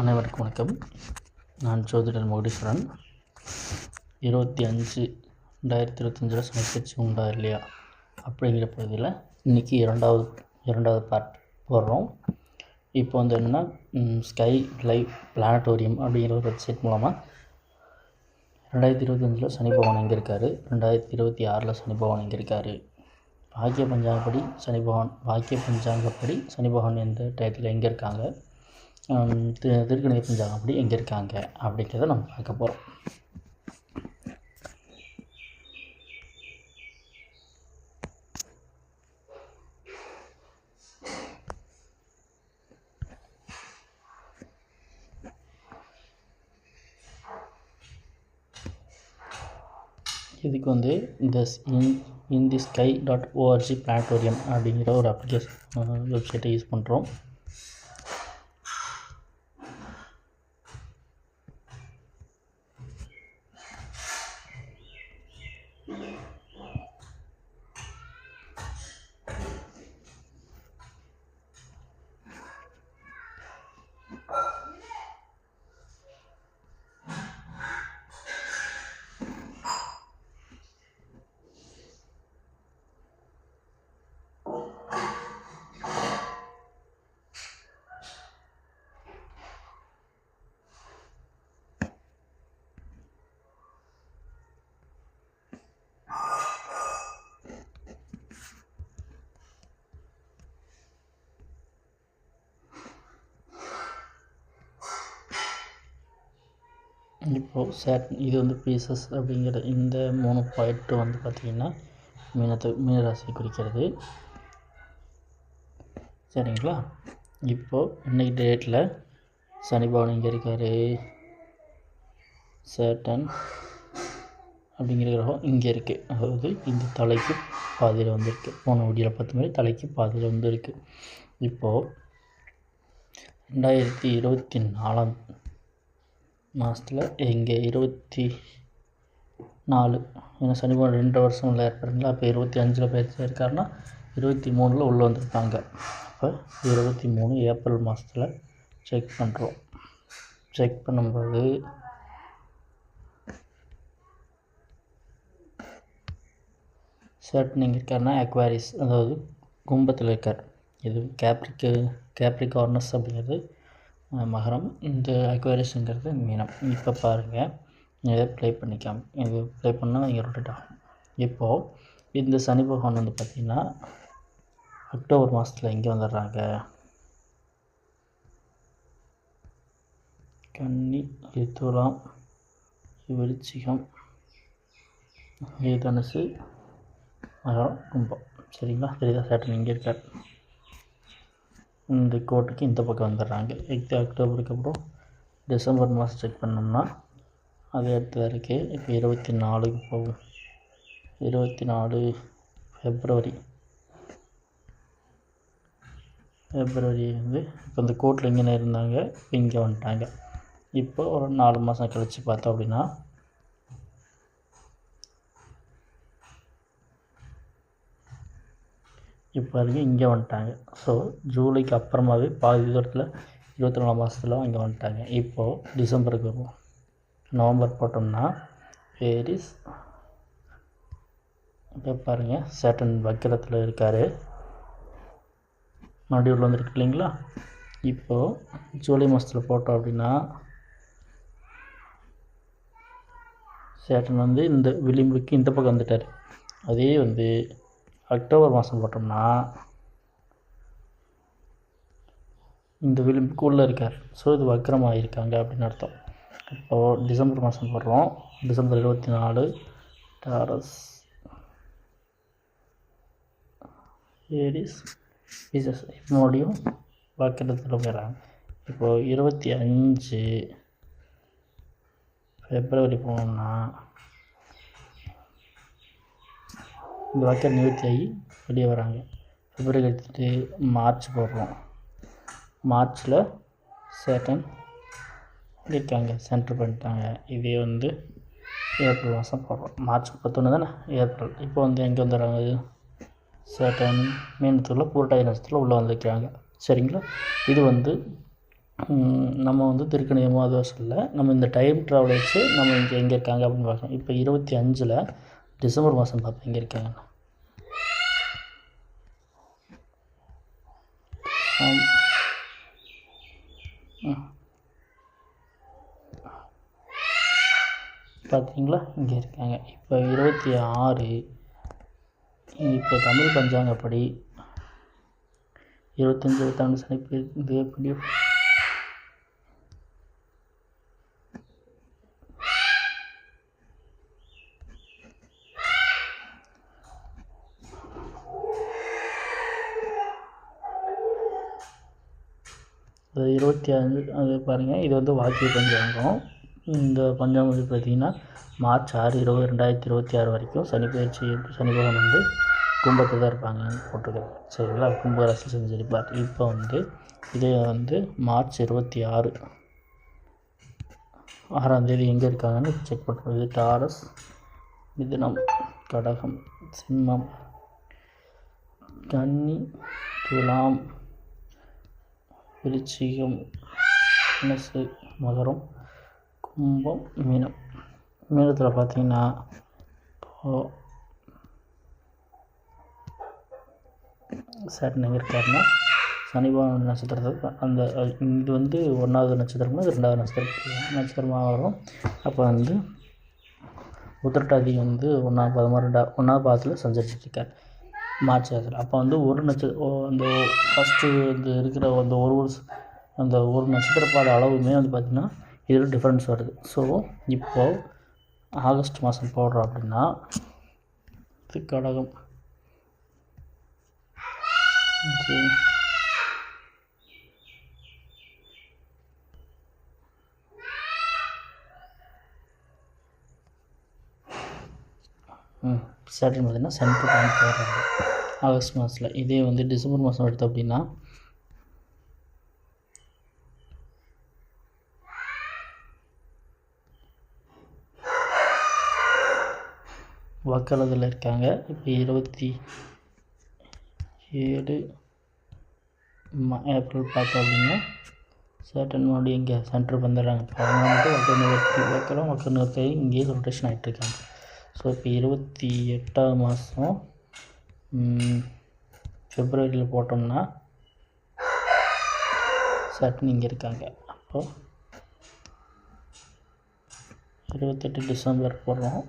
அனைவருக்கும் வணக்கம். நான் ஜோதிடர் முகடீஸ்வரன். இருபத்தி அஞ்சு ரெண்டாயிரத்தி இருபத்தஞ்சில் சனிப்பயிற்சி உண்டா இல்லையா? அப்படிங்கிற பகுதியில் இன்றைக்கி இரண்டாவது இரண்டாவது பார்ட் போடுறோம். இப்போ வந்து என்னென்னா ஸ்கை லைவ் பிளானட்டோரியம் அப்படிங்கிற ஒரு வெப்சைட் மூலமாக ரெண்டாயிரத்தி இருபத்தஞ்சில் சனி பகவான் எங்கே இருக்கார்? ரெண்டாயிரத்தி இருபத்தி ஆறில் சனி பகவான் எங்கே இருக்கார்? பாக்கிய பஞ்சாங்கப்படி சனி பகவான் பாக்கிய பஞ்சாங்கப்படி சனி பகவான் எந்த டயத்தில் எங்கே இருக்காங்க? ஹம், தி- திருக்கணித பஞ்சாங்கப்படி எங்கே இருக்காங்க அப்படிங்கிறத நம்ம பார்க்க போகிறோம் இதுக்கு வந்து இந்த in in the sky dot ORG planetarium அப்படிங்கிற ஒரு அப்ளிகேஷன் வெப்சைட்டை யூஸ் பண்ணுறோம் இப்போது சேட் இது வந்து பீசஸ் அப்படிங்கிற இந்த மூணு பாயிண்ட்டு வந்து பார்த்திங்கன்னா மீனத்தை மீனராசியை குறிக்கிறது. சரிங்களா? இப்போது இன்னைக்கு டேட்டில் சனி இங்கே இருக்கார்? சேட்டன் அப்படிங்கிற கிரகம் இங்கே இருக்குது அதாவது இந்த தலைக்கு பாதியில் வந்திருக்கு. போன வீடியோவில் பார்த்த மாதிரி தலைக்கு பாதியில் வந்திருக்கு. இப்போது ரெண்டாயிரத்தி இருபத்தி நாலாம் மாதத்தில் இங்கே இருபத்தி நாலு. ஏன்னா சனி பகவான் ரெண்டு வருஷம் உள்ள இருப்பாருங்களா அப்போ இருபத்தி அஞ்சில் பயிற்சி இருக்காருன்னா இருபத்தி மூணில் உள்ளே வந்திருக்காங்க. அப்போ இருபத்தி மூணு ஏப்ரல் மாதத்தில் செக் பண்ணுறோம் செக் பண்ணும்போது சேட்டன் நீங்கள் இருக்காருன்னா அக்வாரிஸ் அதாவது கும்பத்தில் இருக்கார். இது கேப்ரிக்கு கேப்ரிகார்னஸ் அப்படிங்கிறது மகரம் இந்த அக்வாரிஸுங்கிறது மீனம். இப்போ பாருங்கள் இதை ப்ளே பண்ணிக்காம இது ப்ளே பண்ணால் இங்கே ரொட்டேட் ஆகும் இப்போது இந்த சனி பகவான் வந்து பார்த்திங்கன்னா அக்டோபர் மாதத்தில் எங்கே வந்துடுறாங்க. கன்னி இது துலாம் விருச்சிகம் தனுசு மகரம் கும்பம். சரிங்களா? தெரியுதா? சேட்டன் இங்கே இருக்கார். இந்த கோட்டுக்கு இந்த பக்கம் வந்துடுறாங்க. எயித்து அக்டோபருக்கு அப்புறம் டிசம்பர் மாதம் செக் பண்ணோம்னா அதே அடுத்த இருக்குது இப்போ இருபத்தி நாலுக்கு போகும் இருபத்தி நாலு ஃபெப்ரவரி ஃபெப்ரவரி வந்து இப்போ இந்த கோட்டில் இங்கே இருந்தாங்க இப்போ இங்கே வந்துட்டாங்க. இப்போ ஒரு நாலு மாதம் கழித்து பார்த்தோம் அப்படின்னா இப்போ வரைக்கும் இங்கே வந்துட்டாங்க. ஸோ ஜூலைக்கு அப்புறமாவே பாதி தூரத்தில் இருபத்தி நாலாம் மாதத்தில் இங்கே வந்துட்டாங்க. இப்போது டிசம்பருக்கு வருவோம். நவம்பர் போட்டோம்னா பேரிஸ் இப்போ பாருங்கள் சேட்டன் வக்கிரத்தில் இருக்கார். மறுபடியும் உள்ள வந்துருக்கு இல்லைங்களா? இப்போது ஜூலை மாதத்தில் போட்டோம் அப்படின்னா சேட்டன் வந்து இந்த விளிம்புக்கு இந்த பக்கம் வந்துட்டார். அதே வந்து அக்டோபர் மாதம் போட்டோம்னா இந்த விளிம்புக்கு உள்ளே இருக்கார். ஸோ இது வக்கரமாக இருக்காங்க அப்படின்னு அர்த்தம். இப்போது டிசம்பர் மாதம் போடுறோம். டிசம்பர் இருபத்தி நாலு டாரஸ் ஏரிஸ் பீசஸ் மறுபடியும் வக்கரத்தில் போயிடறாங்க. இப்போது இருபத்தி அஞ்சு ஃபெப்ரவரி போனோம்னா இந்த வாக்கியம் நிவர்த்தி ஆகி வெளியே வராங்க. பிப்ரவரி எடுத்துகிட்டு மார்ச் போடுறோம். மார்ச்சில் சேட்டன் இருக்காங்க சென்டர் பண்ணிட்டாங்க. இதே வந்து ஏப்ரல் மாதம் போடுறோம். மார்ச் முப்பத்தொன்று தானே? ஏப்ரல். இப்போ வந்து எங்கே வந்துடுறாங்க? இது சேட்டன் மீனத்தூரில் பூரட்டாதி நட்சத்திரத்தில் உள்ளே வந்திருக்கிறாங்க. சரிங்களா? இது வந்து நம்ம வந்து திருக்கணி அமாவாசையில் நம்ம இந்த டைம் ட்ராவல் வச்சு நம்ம இங்கே எங்கே இருக்காங்க அப்படின்னு பார்க்கணும் இப்போ இருபத்தி அஞ்சில் டிசம்பர் மாதம் பார்ப்போம் எங்கே இருக்காங்கண்ணா பார்த்தீங்களா இங்கே இருக்காங்க. இப்போ இருபத்தி ஆறு இப்போ தமிழ் பஞ்சாங்கப்படி இருபத்தஞ்சி இருபத்தாண்டு சனிப்பு அது இருபத்தி அஞ்சு அது பாருங்கள் இது வந்து வாக்கிய பஞ்சாங்கம். இந்த பஞ்சாங்கம் வந்து பார்த்திங்கன்னா மார்ச் ஆறு இருபது ரெண்டாயிரத்தி இருபத்தி ஆறு வரைக்கும் சனி பயிற்சி சனி பகவான் வந்து கும்பத்தில் தான் இருப்பாங்கன்னு போட்டிருக்காங்க சரிங்களா? கும்பராசி செஞ்சிருப்பார் இப்போ வந்து இதே வந்து மார்ச் இருபத்தி ஆறு. ஆறாம் தேதி எங்கே இருக்காங்கன்னு செக் பண்ணுறோம் இது டாரஸ் மிதுனம் கடகம் சிம்மம் கன்னி துலாம் விருச்சிகம் தனுசு மகரம் கும்பம் மீனம். மீனத்தில் பார்த்தீங்கன்னா இப்போ சாட்டன் எங்கே இருக்காருன்னா சனிபான நட்சத்திரத்துக்கு அந்த இது வந்து ஒன்றாவது நட்சத்திரம்னா இது ரெண்டாவது நட்சத்திரம் நட்சத்திரமாக வரும் அப்போ வந்து உத்திரட்டாதி வந்து ஒன்றாம் பாதமாக ரெண்டா ஒன்றாவது பாதத்தில் சஞ்சரிச்சிட்ருக்கார் மார்ச் மாதத்தில் அப்போ வந்து ஒரு நட்சத்திரம் அந்த ஃபஸ்ட்டு இந்த இருக்கிற அந்த ஒரு ஒரு அந்த ஒரு நட்சத்திர பாத அளவுமே வந்து பார்த்திங்கன்னா இதில் டிஃப்ரென்ஸ் வருது. ஸோ இப்போது ஆகஸ்ட் மாதம் போடுறோம் அப்படின்னா இது கடகம். ம் சாட்டர்டே பார்த்தீங்கன்னா சென்ட்ரு பாயிண்ட் போடுறாங்க. ஆகஸ்ட் மாதத்தில் இதே வந்து டிசம்பர் மாதம் எடுத்தோம் அப்படின்னா வக்கலத்தில் இருக்காங்க. இப்போ இருபத்தி ஏழு ஏப்ரல் பார்த்தோம் அப்படின்னா சேட்டன் மறுபடியும் இங்கே சென்டர் வந்துடுறாங்க. இப்போ அவங்க மட்டும் வக்கல் நிவர்த்தி வக்கலம் இங்கேயே ரொட்டேஷன் ஆகிட்டுருக்காங்க ஸோ இப்போ இருபத்தி எட்டாவது மாதம் ஃபெப்ரவரியில் போட்டோம்னா சட்னி இங்கே இருக்காங்க. அப்போது இருபத்தெட்டு டிசம்பர் போடுறோம்.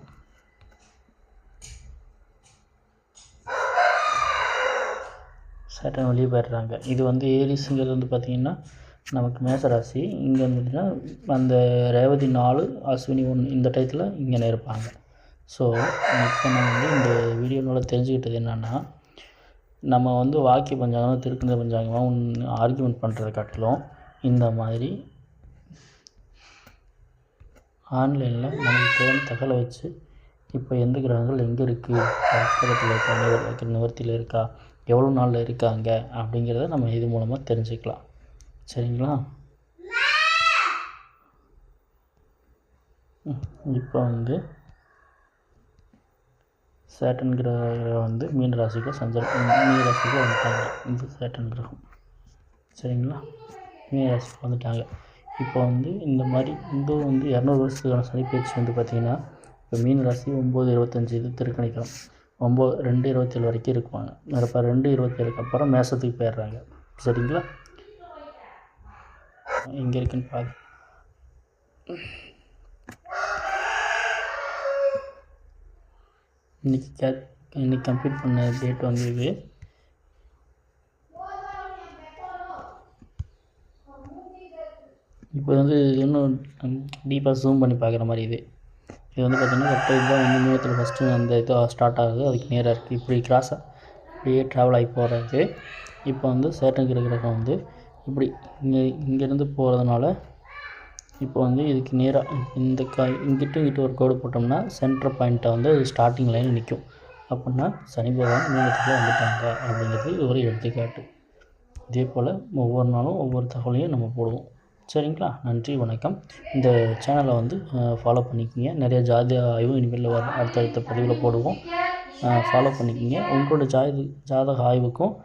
சட்டன் வெளியே போயிடுறாங்க. இது வந்து ஏரிஸுங்கிறது வந்து பார்த்திங்கன்னா நமக்கு மேசராசி. இங்கே வந்துட்டுனா அந்த ரேவதி நாலு அஸ்வினி ஒன்று இந்த டயத்தில் இங்கே இருப்பாங்க. ஸோ இப்போ நான் வந்து இந்த வீடியோவில் தெரிஞ்சுக்கிட்டது என்னென்னா நம்ம வந்து வாக்கிய பஞ்சாங்கம் திருக்கணித பஞ்சாங்கமாக ஒன்று ஆர்கியூமெண்ட் பண்ணுறதை காட்டிலும் இந்த மாதிரி ஆன்லைனில் நமக்கு தேவையான தகவலை வச்சு இப்போ எந்த கிரகங்கள் எங்கே இருக்குது பக்கத்தில் இருக்கா நிவர் நிவர்த்தியில் இருக்கா? எவ்வளோ நாளில் இருக்காங்க? அப்படிங்கிறத நம்ம இது மூலமாக தெரிஞ்சுக்கலாம். சரிங்களா? இப்போ வந்து சேட்டன் கிரகம் வந்து மீன் ராசிக்கு சஞ்சலம் மீன ராசிக்கு வந்துட்டாங்க. இந்த சேட்டன் கிரகம். சரிங்களா? மீன ராசிக்கு வந்துட்டாங்க. இப்போ வந்து இந்த மாதிரி இந்த வந்து இரநூறு வருஷத்துக்கான சனி பயிற்சி வந்து பார்த்திங்கன்னா இப்போ மீன் ராசி ஒம்பது இருபத்தஞ்சி இது திருக்கணிக்கம் ஒம்பது ரெண்டு இருபத்தேழு வரைக்கும் இருக்குவாங்க. இப்போ ரெண்டு இருபத்தேழுக்கு அப்புறம் மேசத்துக்கு போயிடுறாங்க. சரிங்களா? எங்கே இருக்குன்னு பார்த்து இன்னைக்கு கே இன்னைக்கு கம்ப்ளீட் பண்ண டேட் வந்து இது. இப்போ வந்து இன்னும் டீப்பாக ஜூம் பண்ணி பார்க்குற மாதிரி இது. இது வந்து பார்த்திங்கன்னா கரெக்டாக இதுதான் வந்து மூவத்தில் ஃபஸ்ட்டு அந்த இது ஸ்டார்ட் ஆகுது. அதுக்கு நேராக இருக்குது இப்படி கிராஸாக இப்படியே ட்ராவல் ஆகி போகிறது இப்போ வந்து சேட்டன் கிரகம் வந்து இப்படி இங்கே இங்கேருந்து போகிறதுனால இப்போ வந்து இதுக்கு நேராக இந்த காய் இங்கிட்டும் இங்கிட்ட ஒரு கோடு போட்டோம்னா சென்டர் பாயிண்ட்டை வந்து ஸ்டார்டிங் லைன் நிற்கும் அப்படின்னா சனி பகவான் மீனத்துக்கு வந்துட்டாங்க அப்படிங்கிறது ஒரு எடுத்துக்காட்டு. இதே போல் ஒவ்வொரு நாளும் ஒவ்வொரு தகவலையும் நம்ம போடுவோம். சரிங்களா? நன்றி வணக்கம். இந்த சேனலை வந்து ஃபாலோ பண்ணிக்கிங்க. நிறைய ஜாதி ஆய்வு இனிமேல் வர அடுத்தடுத்த பதிவில் போடுவோம். ஃபாலோ பண்ணிக்கிங்க. உங்களோட ஜாதி ஜாதக ஆய்வுக்கும்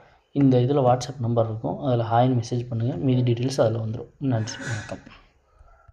இந்த இதில் வாட்ஸ்அப் நம்பர் இருக்கும். அதில் ஹாய்னு மெசேஜ் பண்ணுங்கள் மீதி டீட்டெயில்ஸ் அதில் வந்துடும் நன்றி வணக்கம்.